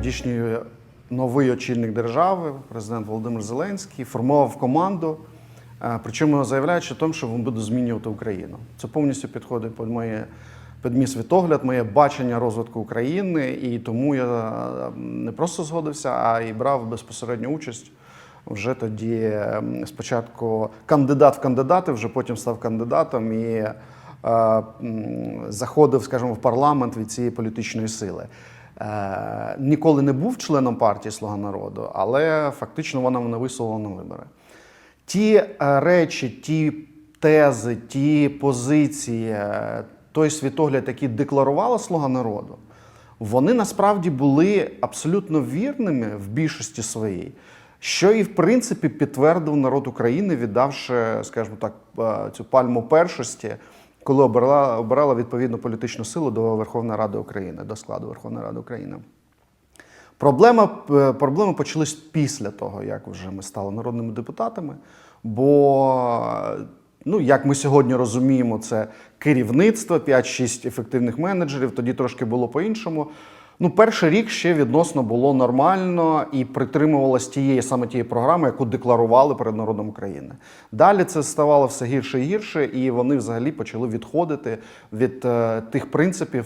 Тодішній новий очільник держави, президент Володимир Зеленський, формував команду, е, причому заявляючи тому, що він буде змінювати Україну. Це повністю підходить під моє під мій світогляд, моє бачення розвитку України, і тому я е, не просто згодився, а й брав безпосередню участь. Вже тоді ем, спочатку кандидат в кандидати, вже потім став кандидатом і е, заходив, скажімо, в парламент від цієї політичної сили. Е, ніколи не був членом партії Слуга народу, але фактично вона мене висунула на вибори. Ті е, речі, ті тези, ті позиції, е, той світогляд, який декларувала Слуга народу, вони насправді були абсолютно вірними в більшості своїй, що і в принципі підтвердив народ України, віддавши, скажімо так, цю пальму першості, коли обрала обирала відповідну політичну силу до Верховної Ради України, до складу Верховної Ради України. Проблема, е, проблеми почались після того, як вже ми стали народними депутатами. Бо, ну, як ми сьогодні розуміємо, це керівництво, 5-6 ефективних менеджерів, тоді трошки було по-іншому. Ну, перший рік ще відносно було нормально і притримувалось тієї саме тієї програми, яку декларували перед народом України. Далі це ставало все гірше і гірше, і вони взагалі почали відходити від е, тих принципів.